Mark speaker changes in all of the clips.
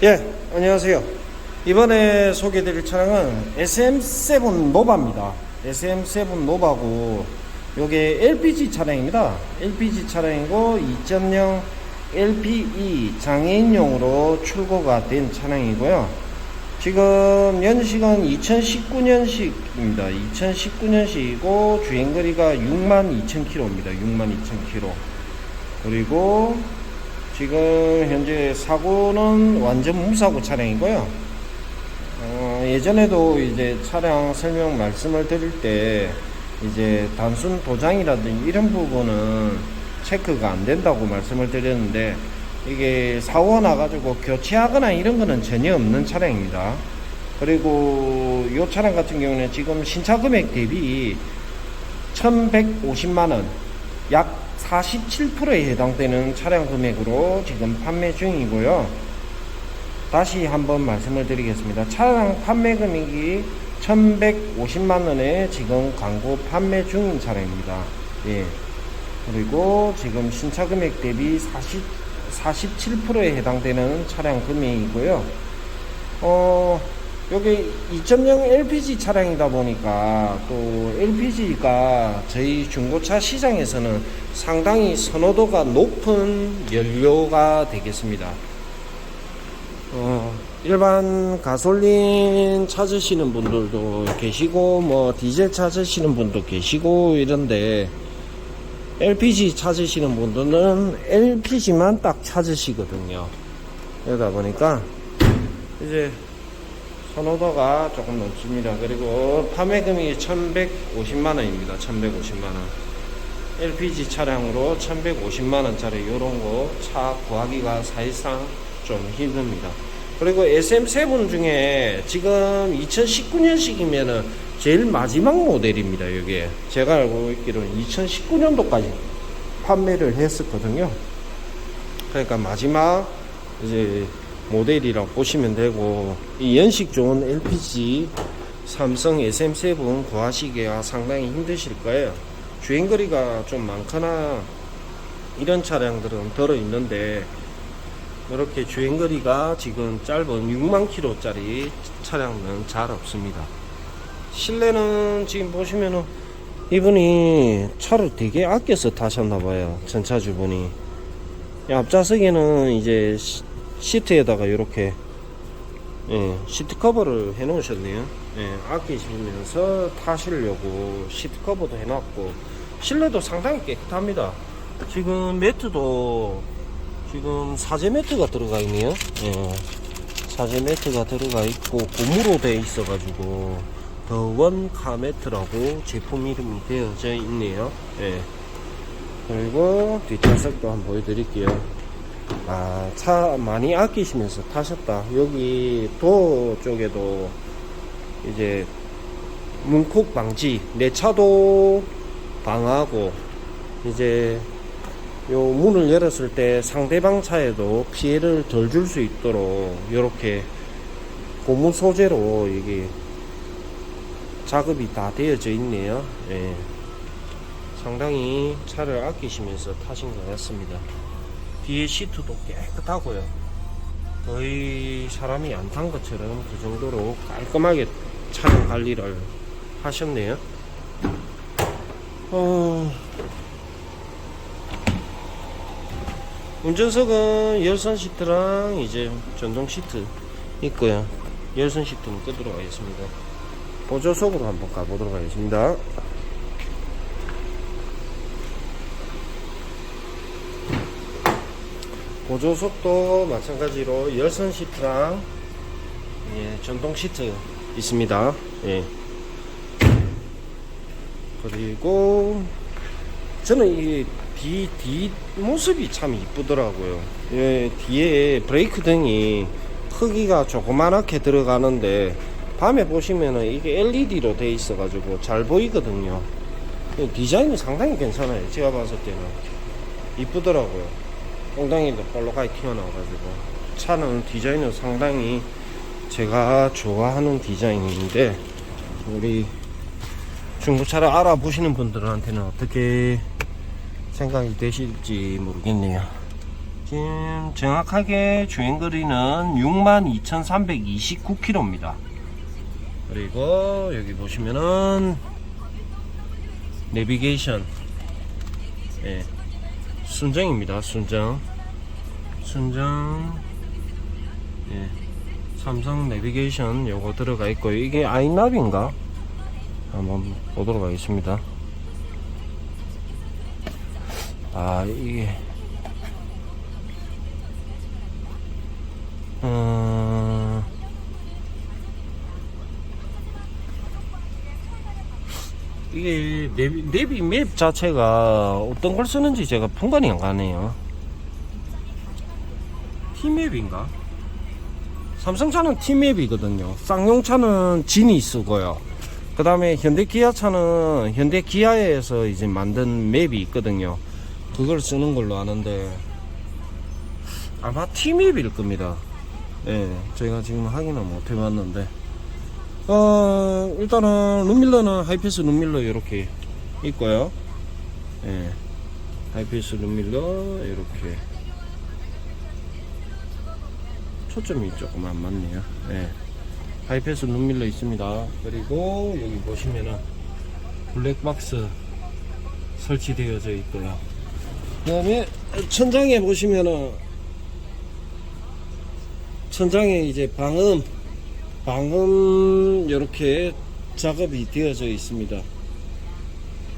Speaker 1: 예, 안녕하세요. 이번에 소개드릴 차량은 SM7 노바입니다. SM7 노바고, 요게 LPG 차량입니다. LPG 차량이고, 2.0 LPE 장애인용으로 출고가 된 차량이고요. 지금 연식은 2019년식입니다. 2019년식이고, 주행거리가 62,000km입니다. 62,000km. 그리고 지금 현재 사고는 완전 무사고 차량이고요. 어, 예전에도 이제 차량 설명 말씀을 드릴 때 이제 단순 도장이라든지 이런 부분은 체크가 안 된다고 말씀을 드렸는데 이게 사고가 나가지고 교체하거나 이런 거는 전혀 없는 차량입니다. 그리고 이 차량 같은 경우는 지금 신차 금액 대비 1150만원 약 47%에 해당되는 차량 금액으로 지금 판매 중이고요. 다시 한번 말씀을 드리겠습니다. 차량 판매 금액이 1150만 원에 지금 광고 판매 중인 차량입니다. 예. 그리고 지금 신차 금액 대비 40, 47%에 해당되는 차량 금액이고요. 어, 여기 2.0 LPG 차량이다 보니까 또 LPG가 저희 중고차 시장에서는 상당히 선호도가 높은 연료가 되겠습니다. 어, 일반 가솔린 찾으시는 분들도 계시고 뭐 디젤 찾으시는 분도 계시고 이런데 LPG 찾으시는 분들은 LPG만 딱 찾으시거든요. 그러다 보니까 이제 선호도가 조금 높습니다. 그리고 판매 금액이 1150만원입니다. 1150만원. LPG 차량으로 1150만원짜리 요런 거 차 구하기가 사실상 좀 힘듭니다. 그리고 SM7 중에 지금 2019년식이면은 제일 마지막 모델입니다. 이게 제가 알고 있기로는 2019년도까지 판매를 했었거든요. 그러니까 마지막 이제 모델이라고 보시면 되고 이 연식 좋은 LPG 삼성 SM7 구하시기가 상당히 힘드실 거예요. 주행거리가 좀 많거나 이런 차량들은 들어 있는데 이렇게 주행거리가 지금 짧은 6만 킬로 짜리 차량은 잘 없습니다. 실내는 지금 보시면은 이분이 차를 되게 아껴서 타셨나봐요. 전차주분이. 이 앞좌석에는 이제 시- 시트에다가 이렇게 예, 시트 커버를 해 놓으셨네요. 예, 아끼시면서 타시려고 시트 커버도 해 놨고 실내도 상당히 깨끗합니다. 지금 매트도 지금 사제 매트가 들어가 있네요. 예, 사제 매트가 들어가 있고 고무로 되어 있어 가지고 더원 카매트라고 제품 이름이 되어져 있네요. 예. 그리고 뒷좌석도 한번 보여드릴게요. 아, 차 많이 아끼시면서 타셨다. 여기 도어 쪽에도 이제 문콕 방지, 내 차도 방하고 이제 요 문을 열었을 때 상대방 차에도 피해를 덜 줄 수 있도록 이렇게 고무 소재로 이게 작업이 다 되어져 있네요. 예. 상당히 차를 아끼시면서 타신 것 같습니다. 뒤에 시트도 깨끗하고요. 거의 사람이 안 탄 것처럼 그 정도로 깔끔하게 차량 관리를 하셨네요. 어... 운전석은 열선 시트랑 이제 전동 시트 있고요. 열선 시트는 끄도록 하겠습니다. 보조석으로 한번 가보도록 하겠습니다. 보조석도 마찬가지로 열선 시트랑 예, 전동 시트 있습니다. 예. 그리고 저는 이 뒤, 뒤 모습이 참 이쁘더라고요. 예, 뒤에 브레이크 등이 크기가 조그만하게 들어가는데 밤에 보시면은 이게 LED로 돼 있어가지고 잘 보이거든요. 이 디자인이 상당히 괜찮아요. 제가 봤을 때는 이쁘더라고요. 엉덩이도 볼록하게 튀어나와가지고 차는 디자인은 상당히 제가 좋아하는 디자인인데 우리 중고차를 알아보시는 분들한테는 어떻게 생각이 되실지 모르겠네요. 지금 정확하게 주행거리는 62,329km입니다. 그리고 여기 보시면은 내비게이션 예, 순정입니다. 순정 순정 예, 삼성 내비게이션 요거 들어가 있고요. 이게 아이나비인가? 한번 보도록 하겠습니다. 아 이게 어... 이게 내비, 내비 맵 자체가 어떤 걸 쓰는지 제가 분간이 안 가네요. T맵인가? 삼성차는 T맵이거든요. 쌍용차는 진이 쓰고요. 그 다음에 현대 기아차는 현대 기아에서 이제 만든 맵이 있거든요. 그걸 쓰는 걸로 아는데 아마 T맵일 겁니다. 예, 제가 지금 확인을 못 해봤는데 어, 일단은 룸밀러는 하이패스 룸밀러 이렇게 있고요. 예. 하이패스 룸밀러 이렇게 초점이 조금 안 맞네요. 예. 하이패스 룸밀러 있습니다. 그리고 여기 보시면은 블랙박스 설치되어져 있고요. 그 다음에 천장에 보시면은 천장에 이제 방음 방음 이렇게 작업이 되어져 있습니다.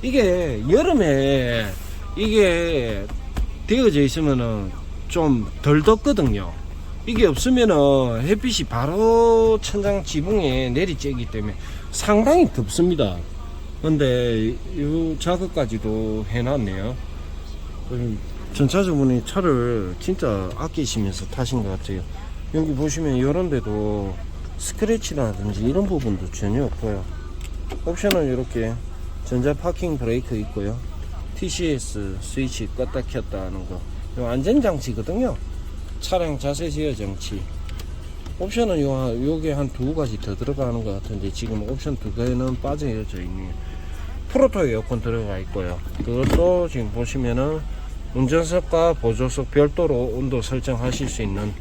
Speaker 1: 이게 여름에 이게 되어져 있으면은 좀 덜 덥거든요. 이게 없으면은 햇빛이 바로 천장 지붕에 내리쬐기 때문에 상당히 덥습니다. 근데 이 작업까지도 해놨네요. 음, 전차주분이 차를 진짜 아끼시면서 타신 것 같아요. 여기 보시면 이런 데도 스크래치라든지 이런 부분도 전혀 없고요. 옵션은 이렇게 전자 파킹 브레이크 있고요. TCS 스위치 껐다 켰다 하는 거. 요 안전장치거든요. 차량 자세 제어 장치. 옵션은 요, 한- 요게 한 두 가지 더 들어가는 것 같은데 지금 옵션 두 개는 빠져져 있네요. 프로토 에어컨 들어가 있고요. 그것도 지금 보시면은 운전석과 보조석 별도로 온도 설정하실 수 있는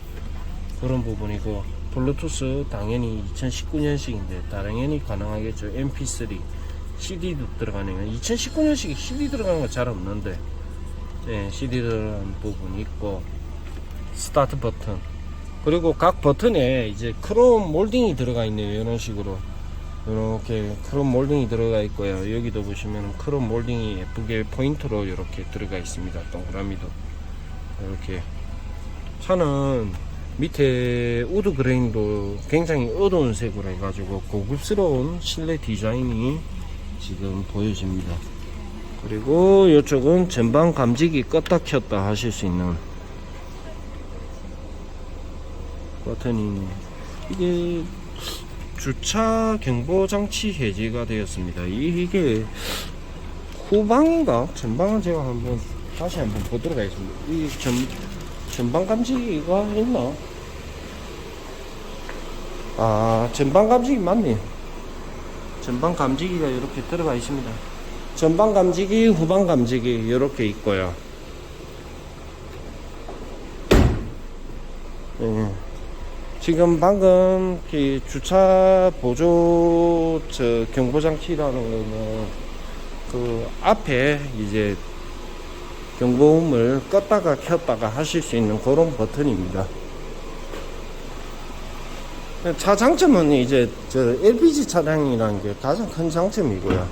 Speaker 1: 그런 부분이고 블루투스 당연히 2019년식인데 당연히 가능하겠죠 mp3 CD도 들어가네요 2019년식에 CD 들어가는 거잘 없는데 네, CD 들어가는 부분이 있고 스타트 버튼. 그리고 각 버튼에 이제 크롬 몰딩이 들어가 있네요 이런 식으로. 이렇게 크롬 몰딩이 들어가 있고요. 여기도 보시면 크롬 몰딩이 예쁘게 포인트로 이렇게 들어가 있습니다. 동그라미도. 이렇게. 차는 밑에 우드 그레인도 굉장히 어두운 색으로 해가지고 고급스러운 실내 디자인이 지금 보여집니다. 그리고 이쪽은 전방 감지기 껐다 켰다 하실 수 있는 버튼이 이게 주차 경보 장치 해제가 되었습니다. 이- 이게 후방인가 전방은 제가 한번 다시 한번 보도록 하겠습니다. 이 전, 전방 감지기가 있나? 아, 전방 감지기 맞네. 전방 감지기가 이렇게 들어가 있습니다. 전방 감지기, 후방 감지기 이렇게 있고요. 예. 지금 방금 그 주차 보조 저 경보 장치라는 거는 그 앞에 이제 경보음을 껐다가 켰다가 하실 수 있는 그런 버튼입니다. 차 장점은 이제 저 LPG 차량이라는 게 가장 큰 장점이고요.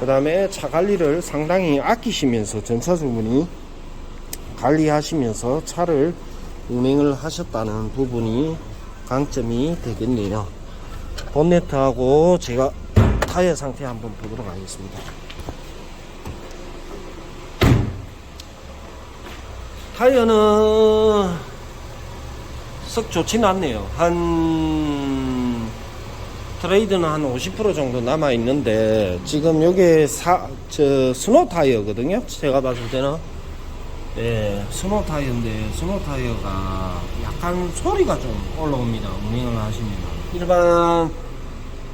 Speaker 1: 그 다음에 차 관리를 상당히 아끼시면서 전차주분이 관리하시면서 차를 운행을 하셨다는 부분이 강점이 되겠네요. 본네트하고 제가 타이어 상태 한번 보도록 하겠습니다. 타이어는 썩 좋지는 않네요. 한 트레이드는 한 50% 정도 남아 있는데 지금 요게 사, 저 스노 타이어거든요. 제가 봤을 때는 예, 스노 타이어인데 스노 타이어가 약간 소리가 좀 올라옵니다. 운행을 하시면 일반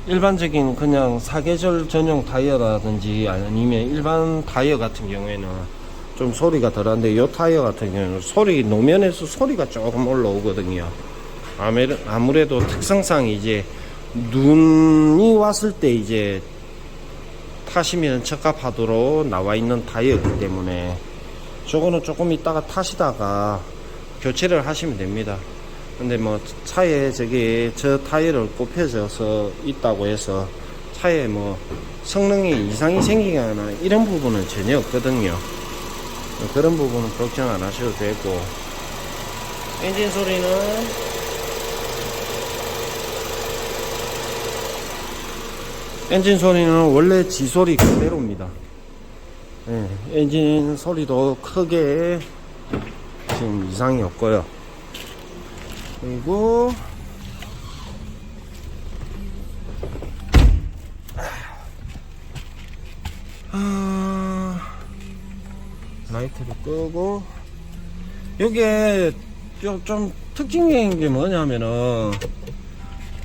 Speaker 1: 일반적인 그냥 사계절 전용 타이어라든지 아니면 일반 타이어 같은 경우에는 좀 소리가 덜한데 이 타이어 같은 경우는 소리 노면에서 소리가 조금 올라오거든요. 아무래- 아무래도 특성상 이제 눈이 왔을 때 이제 타시면 적합하도록 나와 있는 타이어이기 때문에 저거는 조금 있다가 타시다가 교체를 하시면 됩니다. 근데 뭐 차에 저기 저 타이어를 꼽혀져서 있다고 해서 차에 뭐 성능에 이상이 생기거나 이런 부분은 전혀 없거든요. 그런 부분은 걱정 안 하셔도 되고 엔진 소리는 엔진 소리는 원래 지 소리 그대로입니다. 예, 엔진 소리도 크게 지금 이상이 없고요. 그리고 아, 라이트를 끄고 요- 좀 특징적인 게 뭐냐면은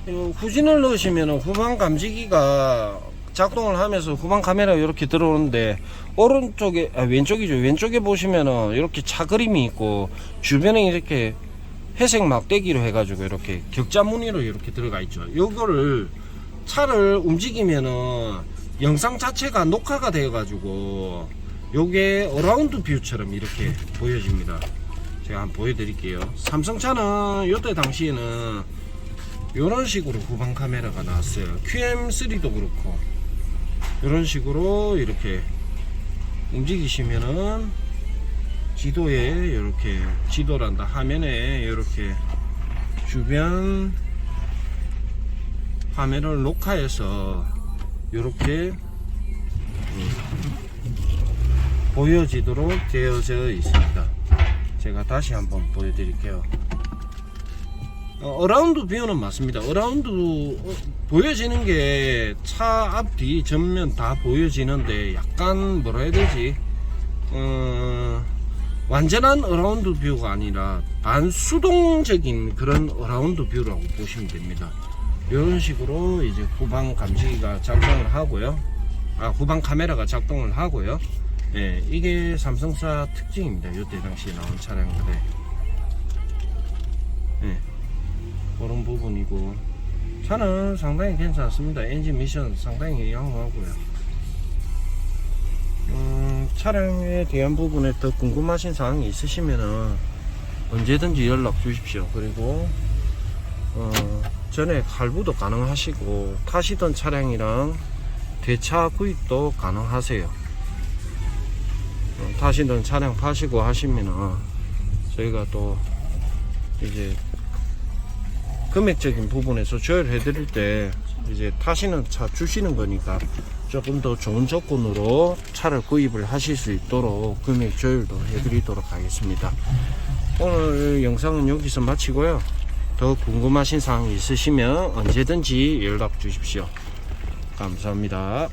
Speaker 1: 요 후진을 넣으시면은 후방 감지기가 작동을 하면서 후방 카메라가 이렇게 들어오는데 오른쪽에 아 왼쪽이죠. 왼쪽에 보시면은 이렇게 차 그림이 있고 주변에 이렇게 회색 막대기로 해가지고 이렇게 격자 무늬로 이렇게 들어가 있죠. 요거를 차를 움직이면은 영상 자체가 녹화가 되어 가지고 요게 어라운드 뷰처럼 이렇게 보여집니다. 제가 한번 보여드릴게요. 삼성차는 요때 당시에는 이런 식으로 후방 카메라가 나왔어요. QM3도 그렇고 이런 식으로 이렇게 움직이시면은 지도에 이렇게 지도란다 화면에 이렇게 주변 화면을 녹화해서 이렇게 보여지도록 되어져 있습니다. 제가 다시 한번 보여드릴게요. 어, 어라운드 뷰는 맞습니다. 어라운드 어, 보여지는 게 차 앞 뒤 전면 다 보여지는데 약간 뭐라 해야 되지? 어, 완전한 어라운드 뷰가 아니라 반수동적인 그런 어라운드 뷰라고 보시면 됩니다. 이런 식으로 이제 후방 감지기가 작동을 하고요. 아 후방 카메라가 작동을 하고요. 예, 이게 삼성차 특징입니다. 이때 당시에 나온 차량들의 예. 그런 부분이고. 차는 상당히 괜찮습니다. 엔진 미션 상당히 양호하고요. 음, 차량에 대한 부분에 더 궁금하신 사항이 있으시면은 언제든지 연락 주십시오. 그리고 어, 전에 할부도 가능하시고 타시던 차량이랑 대차 구입도 가능하세요. 어, 타시던 차량 파시고 하시면은 저희가 또 이제 금액적인 부분에서 조율해 드릴 때 이제 타시는 차 주시는 거니까 조금 더 좋은 조건으로 차를 구입을 하실 수 있도록 금액 조율도 해 드리도록 하겠습니다. 오늘 영상은 여기서 마치고요. 더 궁금하신 사항이 있으시면 언제든지 연락 주십시오. 감사합니다.